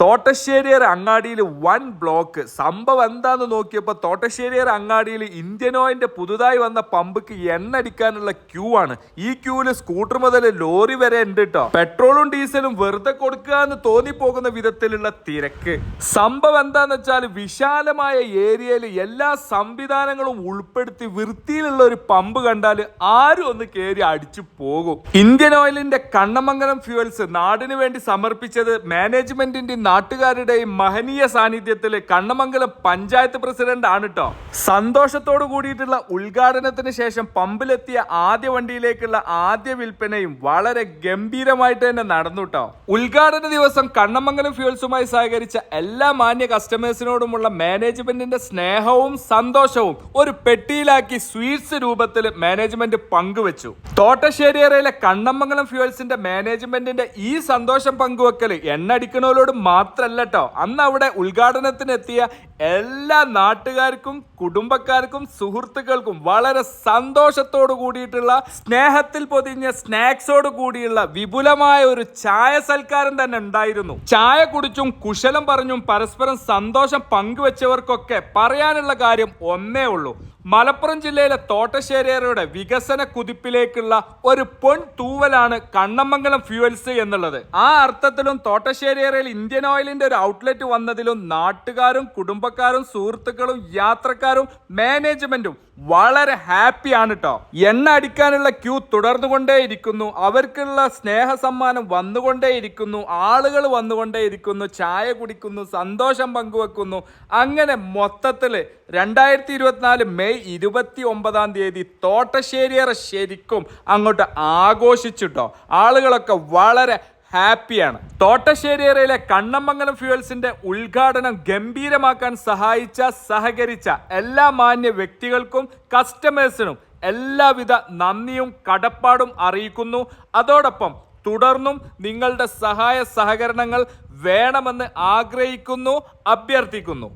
തോട്ടശ്ശേരിയർ അങ്ങാടിയിൽ one block. സംഭവം എന്താന്ന് നോക്കിയപ്പോൾ തോട്ടശ്ശേരിയർ അങ്ങാടിയിൽ ഇന്ത്യൻ ഓയിന്റെ പുതുതായി വന്ന പമ്പക്ക് എണ്ണ അടിക്കാനുള്ള ക്യൂ ആണ്. ഈ ക്യൂവിൽ സ്കൂട്ടർ മുതൽ ലോറി വരെ ഉണ്ട് കേട്ടോ പെട്രോളും ഡീസലും വെറുതെ കൊടുക്കുക എന്ന് തോന്നിപ്പോകുന്ന വിധത്തിലുള്ള തിരക്ക്. സംഭവം എന്താന്ന് വെച്ചാൽ വിശാലമായ ഏരിയയിൽ എല്ലാ സംവിധാനങ്ങളും ഉൾപ്പെടുത്തി വൃത്തിയിലുള്ള ഒരു പമ്പ് കണ്ടാൽ ആരും ഒന്ന് കയറി അടിച്ചു പോകും. ഇന്ത്യൻ ഓയിലിന്റെ കണ്ണമംഗലം ഫ്യൂവൽസ് നാടിന് വേണ്ടി സമർപ്പിച്ചത് മാനേജ്മെന്റിന്റെയും നാട്ടുകാരുടെയും മഹനീയ സാന്നിധ്യത്തിൽ കണ്ണമംഗലം പഞ്ചായത്ത് പ്രസിഡന്റ് ആണ് കേട്ടോ സന്തോഷത്തോടു കൂടിയിട്ടുള്ള ഉദ്ഘാടനത്തിന് ശേഷം പമ്പിലെത്തിയ ആദ്യ വണ്ടിയിലേക്കുള്ള ആദ്യ വിൽപ്പനയും വളരെ ഗംഭീരമായിട്ട് തന്നെ നടന്നു കേട്ടോ ഉദ്ഘാടന ദിവസം കണ്ണമംഗലം ഫ്യൂൾസുമായി സഹകരിച്ച എല്ലാ മാന്യ കസ്റ്റമേഴ്സിനോടുമുള്ള മാനേജ്മെന്റിന്റെ സ്നേഹവും സന്തോഷവും ഒരു പെട്ടിയിലാക്കി സ്വീറ്റ്സ് രൂപത്തിൽ മാനേജ്മെന്റ് പങ്കുവച്ചു. തോട്ടശ്ശേരിയറയിലെ കണ്ണമംഗലം ഫ്യൂൾസിന്റെ മാനേജ്മെന്റിന്റെ ഈ സന്തോഷം പങ്കുവെക്കൽ എണ്ണടിക്കണവരോട് മാത്രല്ല കേട്ടോ അന്ന് അവിടെ ഉദ്ഘാടനത്തിനെത്തിയ എല്ലാ നാട്ടുകാർക്കും കുടുംബക്കാർക്കും സുഹൃത്തുക്കൾക്കും വളരെ സന്തോഷത്തോടു കൂടിയിട്ടുള്ള സ്നേഹത്തിൽ പൊതിഞ്ഞ സ്നാക്സോട് കൂടിയുള്ള വിപുലമായ ഒരു ചായ സൽക്കാരം തന്നെ ഉണ്ടായിരുന്നു. ചായ കുടിച്ചും കുശലം പറഞ്ഞും പരസ്പരം സന്തോഷം പങ്കുവെച്ചവർക്കൊക്കെ പറയാനുള്ള കാര്യം ഒന്നേ ഉള്ളൂ. മലപ്പുറം ജില്ലയിലെ തോട്ടശ്ശേരിയറയുടെ വികസന കുതിപ്പിലേക്കുള്ള ഒരു പൊൻ തൂവലാണ് കണ്ണമംഗലം ഫ്യൂവൽസ് എന്നുള്ളത്. ആ അർത്ഥത്തിലും തോട്ടശ്ശേരിയറയിൽ ഇന്ത്യൻ ഓയിലിന്റെ ഒരു ഔട്ട്ലെറ്റ് വന്നതിലും നാട്ടുകാരും കുടുംബക്കാരും സുഹൃത്തുക്കളും യാത്രക്കാരും മാനേജ്മെന്റും വളരെ ഹാപ്പിയാണ് കേട്ടോ എണ്ണ അടിക്കാനുള്ള ക്യൂ തുടർന്നുകൊണ്ടേയിരിക്കുന്നു. അവർക്കുള്ള സ്നേഹ സമ്മാനം വന്നുകൊണ്ടേയിരിക്കുന്നു. ആളുകൾ വന്നുകൊണ്ടേയിരിക്കുന്നു. ചായ കുടിക്കുന്നു സന്തോഷം പങ്കുവെക്കുന്നു. അങ്ങനെ മൊത്തത്തിൽ രണ്ടായിരത്തി ഇരുപത്തിനാല് മെയ് ഇരുപത്തി ഒമ്പതാം തീയതി തോട്ടശ്ശേരിയറ ശരിക്കും അങ്ങോട്ട് ആഘോഷിച്ചിട്ടോ. ആളുകളൊക്കെ വളരെ ഹാപ്പിയാണ്. തോട്ടശ്ശേരി തോട്ടശ്ശേരിയറയിലെ കണ്ണമംഗലം ഫ്യൂവൽസിന്റെ ഉദ്ഘാടനം ഗംഭീരമാക്കാൻ സഹായിച്ച സഹകരിച്ച എല്ലാ മാന്യ വ്യക്തികൾക്കും കസ്റ്റമേഴ്സിനും എല്ലാവിധ നന്ദിയും കടപ്പാടും അറിയിക്കുന്നു. അതോടൊപ്പം തുടർന്നും നിങ്ങളുടെ സഹായ സഹകരണങ്ങൾ വേണമെന്ന് ആഗ്രഹിക്കുന്നു അഭ്യർത്ഥിക്കുന്നു.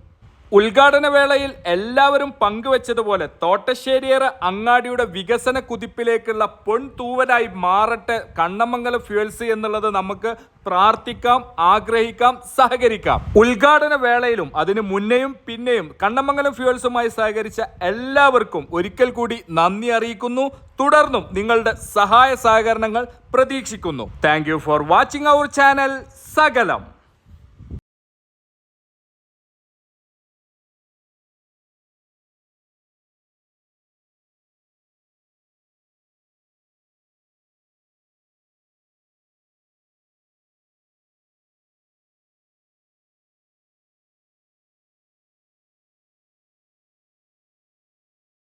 ഉദ്ഘാടന വേളയിൽ എല്ലാവരും പങ്കുവച്ചതുപോലെ തോട്ടശ്ശേരിയറ അങ്ങാടിയുടെ വികസന കുതിപ്പിലേക്കുള്ള പൊൺതൂവലായി മാറട്ടെ കണ്ണമംഗലം ഫ്യൂൽസ് എന്നുള്ളത് നമുക്ക് പ്രാർത്ഥിക്കാം ആഗ്രഹിക്കാം സഹകരിക്കാം. ഉദ്ഘാടന വേളയിലും അതിനു മുന്നെയും പിന്നെയും കണ്ണമംഗലം ഫ്യൂൽസുമായി സഹകരിച്ച എല്ലാവർക്കും ഒരിക്കൽ കൂടി നന്ദി അറിയിക്കുന്നു. തുടർന്നും നിങ്ങളുടെ സഹായ സഹകരണങ്ങൾ പ്രതീക്ഷിക്കുന്നു. Thank for watching our channel സകലം.